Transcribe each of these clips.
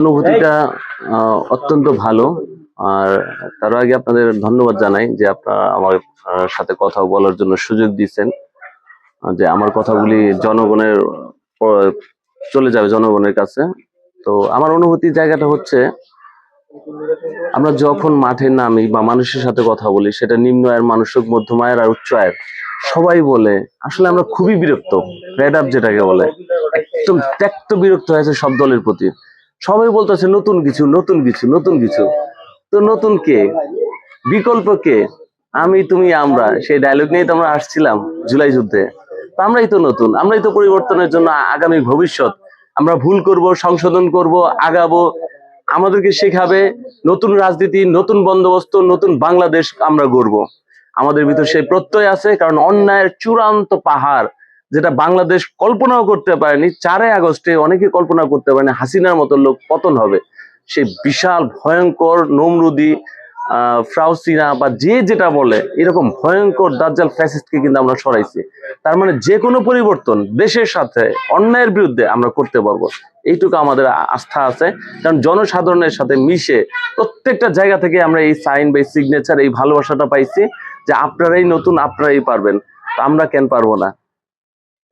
অনুভূতিটা অত্যন্ত ভালো। আর তার আগে আপনাদের ধন্যবাদ জানাই যে আপনারা আমার সাথে কথা বলার জন্য সুযোগ দিচ্ছেন যে আমার কথাগুলি জনগণের চলে যাবে জনগণের কাছে। তো আমার অনুভূতি জায়গাটা হচ্ছে আমরা যখন মাঠে নামি বা মানুষের সাথে কথা বলি সেটা নিম্ন আয়ের মানুষ হোক মধ্যম আয়ের আর উচ্চ আয়ের সবাই বলে আসলে আমরা খুবই বিরক্ত ফেড আপ যেটাকে বলে একদম ত্যক্ত বিরক্ত হয়েছে সব দলের প্রতি। সবাই বলতেছে, নতুন কিছু নতুন কিছু নতুন কিছু। তো নতুন কে? বিকল্প কে? আমি, তুমি, আমরা। সেই ডায়লগ নিয়ে তো আমরা আসছিলাম জুলাই যুদ্ধে। তো আমরাই তো নতুন, আমরাই তো পরিবর্তনের জন্য আগামী ভবিষ্যৎ। আমরা ভুল করব, সংশোধন করব, আগাবো। আমাদেরকে শেখাবে, নতুন রাজনীতি, নতুন বন্দোবস্ত, নতুন বাংলাদেশ আমরা গড়ব। আমাদের ভিতর সেই প্রত্যয় আছে, কারণ অন্যায়ের চূড়ান্ত পাহাড় যেটা বাংলাদেশ কল্পনাও করতে পারেনি, চারই আগস্টে অনেকে কল্পনা করতে পারেনি হাসিনার মতো লোক পতন হবে। সেই বিশাল, ভয়ঙ্কর, নমরুদি ফ্রাউসিনা বা যে যেটা বলে, এরকম ভয়ঙ্কর দাজ্জাল ফ্যাসিস্টকে কিন্তু আমরা সরাইছি। তার মানে যে কোনো পরিবর্তন দেশের সাথে, অন্যায়ের বিরুদ্ধে আমরা করতে পারব। এইটুকু আমাদের আস্থা আছে। কারণ জনসাধারণের সাথে মিশে প্রত্যেকটা জায়গা থেকে আমরা এই সাইন বা সিগনেচার এই ভালোবাসাটা পাইছি যে আপনারাই নতুন, আপনারাই পারবেন। আমরা কেন পারব না?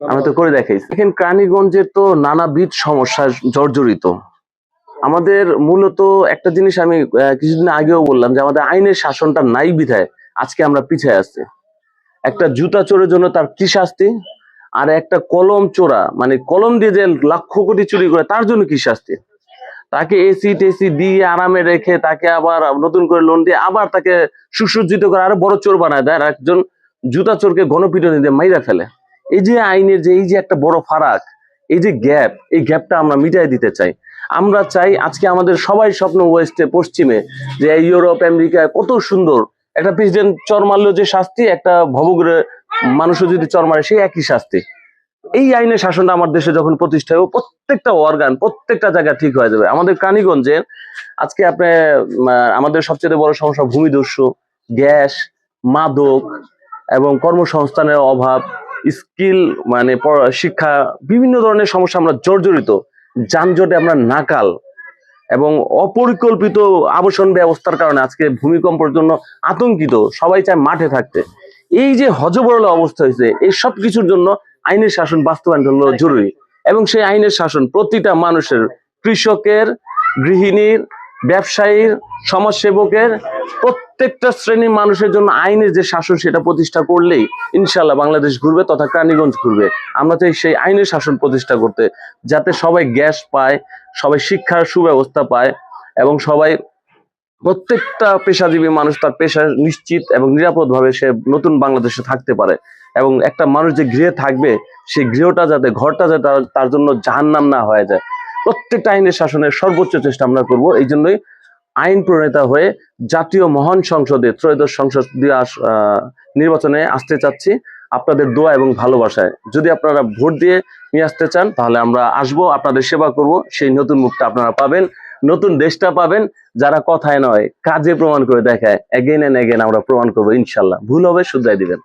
আমি তো করে দেখাইছি। দেখেন, ক্রানীগঞ্জের তো নানাবিধ সমস্যা জর্জরিত। আমাদের মূলত একটা জিনিস আমি কিছুদিন আগেও বললাম যে আমাদের আইনের শাসনটা নাই বিধায় আজকে আমরা পিছিয়ে আসছি একটা জুতা চোরের জন্য তার কি শাস্তি? আর একটা কলম চোরা মানে কলম দিয়ে যে লক্ষ কোটি চুরি করে, তার জন্য কি শাস্তি? তাকে এসি টেসি দিয়ে আরামে রেখে তাকে আবার নতুন করে লোন দিয়ে আবার তাকে সুসজ্জিত করে আরও বড় চোর বানায় দেয়। আর একজন জুতা চোরকে গণপিটনি দিয়ে মাইরা ফেলে। এই যে আইনের যে, এই যে একটা বড় ফারাক, এই যে গ্যাপ, এই গ্যাপটা আমরা মিটাই দিতে চাই। আমরা চাই আজকে আমাদের সবাই স্বপ্ন ওয়েস্টে, পশ্চিমে, যে ইউরোপ, আমেরিকায় কত সুন্দর একটা প্রেসিডেন্ট চর মারলেও যে শাস্তি, একটা ভবগ্রে মানুষও যদি চর মারে, সেই একই শাস্তি। এই আইনের শাসনটা আমার দেশে যখন প্রতিষ্ঠা হবে, প্রত্যেকটা অর্গান প্রত্যেকটা জায়গা ঠিক হয়ে যাবে। আমাদের কালীগঞ্জে আজকে আপনি আমাদের সবচেয়ে বড় সমস্যা ভূমিদস্যু, গ্যাস, মাদক এবং কর্মসংস্থানের অভাব স্কিল মানে শিক্ষা, বিভিন্ন ধরনের সমস্যা আমরা জর্জরিত। যানজটে আমরা নাকাল এবং অপরিকল্পিত আবাসন ব্যবস্থার কারণে আজকে ভূমিকম্পের জন্য আতঙ্কিত, সবাই চায় মাঠে থাকতে। এই যে হজবরল অবস্থা হয়েছে, এই সব কিছুর জন্য আইনের শাসন বাস্তবায়ন হলো জরুরি এবং সেই আইনের শাসন প্রতিটা মানুষের, কৃষকের, গৃহিণীর, ব্যবসায়ীর, সমাজসেবকের প্রত্যেকটা শ্রেণির মানুষের জন্য আইনের যে শাসন সেটা প্রতিষ্ঠা করলেই ইনশাল্লাহ বাংলাদেশ ঘুরবে তথা প্রাণীগঞ্জ ঘুরবে। আমরা চাই সেই আইনের শাসন প্রতিষ্ঠা করতে, যাতে সবাই গ্যাস পায়, সবাই শিক্ষার সুব্যবস্থা পায় এবং সবাই প্রত্যেকটা পেশাজীবী মানুষ তার পেশা নিশ্চিত এবং নিরাপদভাবে সে নতুন বাংলাদেশে থাকতে পারে এবং একটা মানুষ যে গৃহে থাকবে, সেই গৃহটা যাতে, ঘরটা যাতে তার জন্য জাহান্নাম না হয়ে যায়। প্রত্যেকটা আইনের শাসনের সর্বোচ্চ চেষ্টা আমরা করব, এই জন্যই আইন প্রণেতা হয়ে জাতীয় মহান সংসদে ত্রয়োদশ সংসদ নির্বাচনে আসতে চাচ্ছি। আপনাদের দোয়া এবং ভালোবাসায়। যদি আপনারা ভোট দিয়ে নিয়ে আসতে চান, তাহলে আমরা আসব, আপনাদের সেবা করব। সেই নতুন মুখটা আপনারা পাবেন, নতুন দেশটা পাবেন, যারা কথায় নয়, কাজে প্রমাণ করে দেখায়। এগেন এন্ড এগেন আমরা প্রমাণ করব, ইনশাল্লাহ। ভুল হবে, শুধরাই দিবেন।